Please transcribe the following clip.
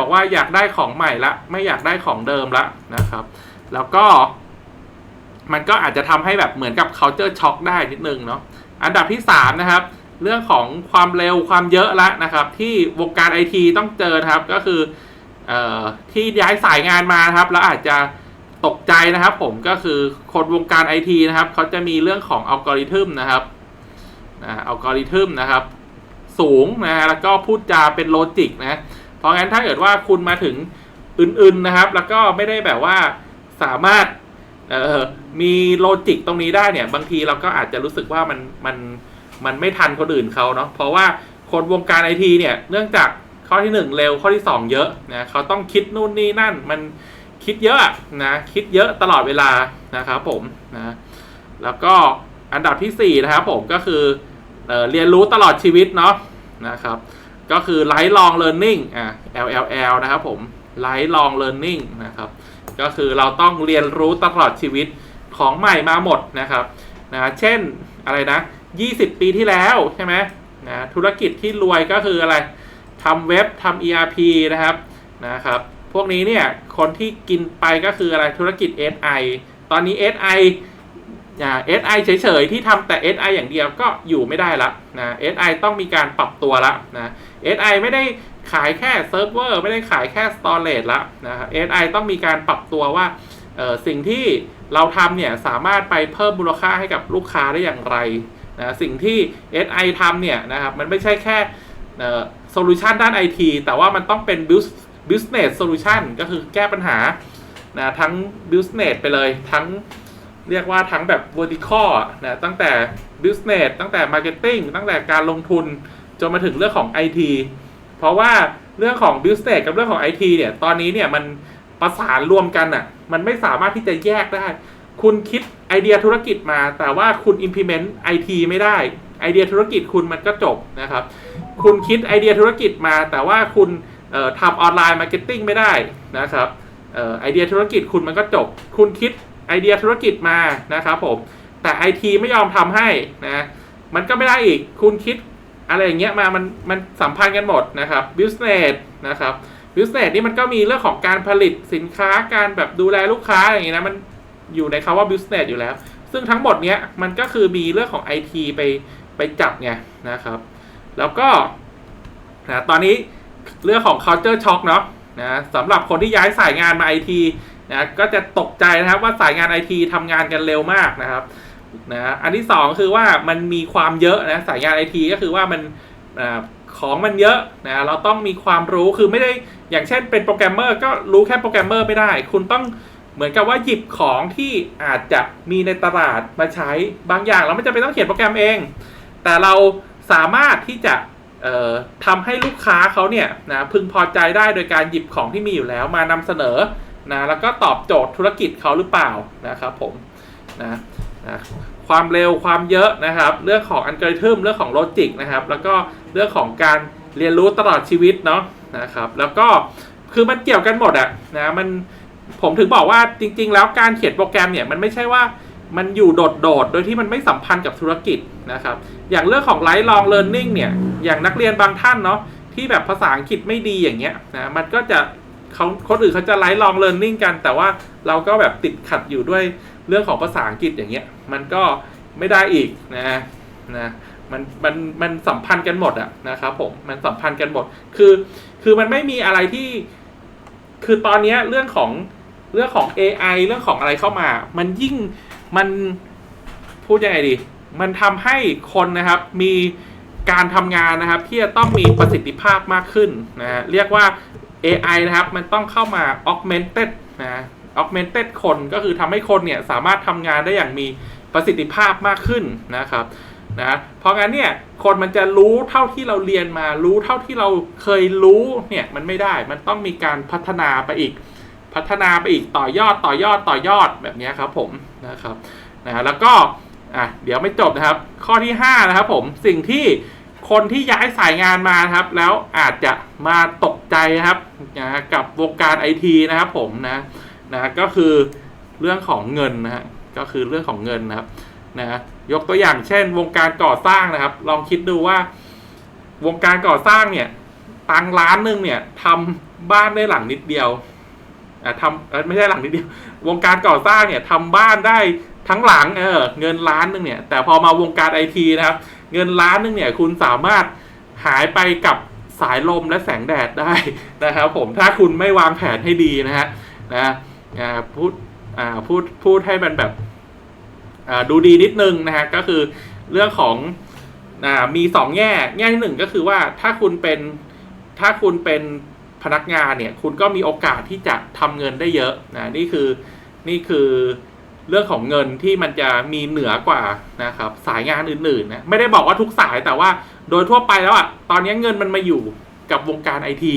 บอกว่าอยากได้ของใหม่ละ ไม่อยากได้ของเดิมละนะครับ แล้วก็ มันก็อาจจะทำให้แบบเหมือนกับ culture shock ได้นิดนึงเนาะอันดับที่ 3 นะครับ เรื่องของความเร็วความเยอะละนะครับ ที่วงการไอทีต้องเจอครับก็คือออที่ย้ายสายงานมานะครับ แล้วอาจจะตกใจนะครับ ผมก็คือคนวงการไอทีนะครับเขาจะมีเรื่องของอัลกอริทึมนะครับอัลกอริทึมนะครับ สูงนะฮะแล้วก็พูดจาเป็นโลจิกนะ เพราะงั้นถ้าเกิดว่าคุณมาถึงอื่นๆนะครับ แล้วก็ไม่ได้แบบว่าสามารถเออมีโลจิกตรงนี้ได้เนี่ย บางทีเราก็อาจจะรู้สึกว่ามันมันมันไม่ทันคนอื่นเขาเนาะเพราะว่าคนวงการไอทีเนี่ยเนื่องจากข้อที่หนึ่งเร็วข้อที่สองเยอะนะเขาต้องคิดนู่นนี่นั่น มันคิดเยอะนะคิดเยอะตลอดเวลานะครับผมนะแล้วก็อันดับที่สี่นะครับผมก็คือเออเรียนรู้ตลอดชีวิตเนาะนะครับ ก็คือ lifelong learning อะ LLL นะครับผม lifelong learning นะครับ ก็คือเราต้องเรียนรู้ตลอดชีวิตของใหม่มาหมดนะครับนะเช่นอะไรนะ 20 ปีที่แล้วใช่ไหมนะธุรกิจที่รวยก็คืออะไรทำเว็บทำ ERP นะครับนะครับพวกนี้เนี่ยคนที่กินไปก็คืออะไรธุรกิจ SI ตอนนี้ SI อ่า SI เฉยๆ ที่ทำแต่ SI อย่างเดียวก็อยู่ไม่ได้ละนะ SI ต้องมีการปรับตัวละนะ SI ไม่ได้ขายแค่เซิร์ฟเวอร์ไม่ได้ขายแค่สตอเรจละนะ SI ต้องมีการปรับตัวว่าสิ่งที่เราทำเนี่ยสามารถไปเพิ่มมูลค่าให้กับลูกค้าได้อย่างไรนะสิ่งที่ SI ทำเนี่ยนะครับมันไม่ใช่แค่โซลูชันด้าน IT แต่ว่ามันต้องเป็น business solution ก็คือแก้ปัญหานะทั้ง business ไปเลยทั้ง เรียกว่าทั้งแบบ vertical นะตั้งแต่ business ตั้งแต่ marketing ตั้งแต่การลงทุน จนมาถึงเรื่องของ IT เพราะว่าเรื่องของ business กับเรื่องของ IT เนี่ยตอนนี้เนี่ยมันประสานรวมกันอะ่ะมันไม่สามารถที่จะแยกได้ คุณคิดไอเดียธุรกิจมา แต่ว่าคุณ implement IT ไม่ได้ไอเดียธุรกิจคุณมันก็จบนะครับ คุณคิดไอเดียธุรกิจมา แต่ว่าคุณทำออนไลน์มาร์เก็ตติ้งไม่ได้นะครับไอเดียธุรกิจคุณมันก็จบ คุณคิด ไอเดียธุรกิจมานะครับผม แต่ไอทีไม่ยอมทำให้นะ มันก็ไม่ได้อีก คุณคิดอะไรอย่างเงี้ยมา มัน มันสัมพันธ์กันหมดนะครับ business นะครับ business นี่มันก็มีเรื่องของการผลิตสินค้า การแบบดูแลลูกค้าอย่างเงี้ยนะ มันอยู่ในคาว่า business อยู่แล้ว ซึ่งทั้งหมดเนี้ยมันก็คือมีเรื่องของ IT ไปไปจับไงนะครับ แล้วก็นะตอนนี้เรื่องของ culture shock เนาะนะสำหรับคนที่ย้ายสายงานมา IT นะก็จะตกใจนะครับว่าสายงาน IT ทำงานกันเร็วมากนะครับนะอันที่สองคือว่ามันมีความเยอะนะสายงาน IT ก็คือว่ามันอของมันเยอะนะเราต้องมีความรู้คือไม่ได้อย่างเช่นเป็นโปรแกรมเมอร์ก็รู้แค่โปรแกรมเมอร์ไม่ได้ คุณต้องเหมือนกับว่าหยิบของที่อาจจะมีในตลาดมาใช้บางอย่าง เราไม่จำเป็นต้องเขียนโปรแกรมเอง แต่เราสามารถที่จะทำให้ลูกค้าเขาเนี่ยนะพึงพอใจได้โดยการหยิบของที่มีอยู่แล้วมานำเสนอ นะแล้วก็ตอบโจทย์ธุรกิจเขาหรือเปล่านะครับผมนะนะความเร็วความเยอะนะครับ เรื่องของอัลกอริทึมเรื่องของโลจิกนะครับ แล้วก็เรื่องของการเรียนรู้ตลอดชีวิตเนาะนะครับ แล้วก็คือมันเกี่ยวกันหมดอะนะมันผมถึงบอกว่าจริง ๆ แล้วการเขียนโปรแกรมเนี่ยมันไม่ใช่ว่ามันอยู่โดดๆ โดยที่มันไม่สัมพันธ์กับธุรกิจนะครับ อย่างเรื่องของ lifelong learning เนี่ย อย่างนักเรียนบางท่านเนาะที่แบบภาษาอังกฤษไม่ดีอย่างเงี้ยนะ มันก็จะ เขาคนอื่นเขาจะ lifelong learning กัน แต่ว่าเราก็แบบติดขัดอยู่ด้วยเรื่องของภาษาอังกฤษอย่างเงี้ย มันก็ไม่ได้อีกนะนะมันมันมันสัมพันธ์กันหมดอะนะครับผมมันสัมพันธ์กันหมด คือคือมันไม่มีอะไรที่ คือตอนเนี้ยเรื่องของเรื่องของ AI เรื่องของอะไรเข้ามา มันยิ่งมันพูดยังไงดี มันทำให้คนนะครับมีการทำงานนะครับ ที่จะต้องมีประสิทธิภาพมากขึ้นนะฮะเรียกว่า AI นะครับ มันต้องเข้ามา augmented นะ augmented คนก็คือทำให้คนเนี่ยสามารถทำงานได้อย่างมีประสิทธิภาพมากขึ้นนะครับนะเพราะงั้นเนี่ยคนมันจะรู้เท่าที่เราเรียนมารู้เท่าที่เราเคยรู้เนี่ยมันไม่ได้มันต้องมีการพัฒนาไปอีก พัฒนาไปอีกต่อยอดต่อยอดต่อยอดแบบนี้ครับผมนะครับนะแล้วก็อะเดี๋ยวไม่จบนะครับ ข้อที่5นะครับผมสิ่งที่ คนที่ย้ายสายงานมาครับ แล้วอาจจะมาตกใจนะครับนะกับวงการไอทีนะครับผมนะนะก็คือเรื่องของเงินนะฮะก็คือเรื่องของเงินนะครับนะยกตัวอย่างเช่น วงการก่อสร้างนะครับ ลองคิดดูว่า วงการก่อสร้างเนี่ยตังล้านหนึ่งเนี่ยทบ้านได้หลังนิดเดียวอะทำไม่ใช่หลังนิดเดียว วงการก่อสร้างเนี่ยทำบ้านได้ทั้งหลังเออเงินล้านหนึงเนี่ย แต่พอมาวงการไอทีนะครับ เงินล้านนึงเนี่ยคุณสามารถหายไปกับสายลมและแสงแดดได้นะครับผมถ้าคุณไม่วางแผนให้ดีนะฮะนะพูดพูดพูดให้มันแบบดูดีนิดนึงนะฮะก็คือเรื่องของอมีสองแง่แง่ที่หนึ่งก็คือว่าถ้าคุณเป็นถ้าคุณเป็นพนักงานเนี่ย คุณก็มีโอกาสที่จะทำเงินได้เยอะนะนี่คือนี่คือ เรื่องของเงินที่มันจะมีเหนือกว่านะครับสายงานอื่นๆนะไม่ได้บอกว่าทุกสายแต่ว่าโดยทั่วไปแล้วอะตอนนี้เงินมันมาอยู่กับวงการไอที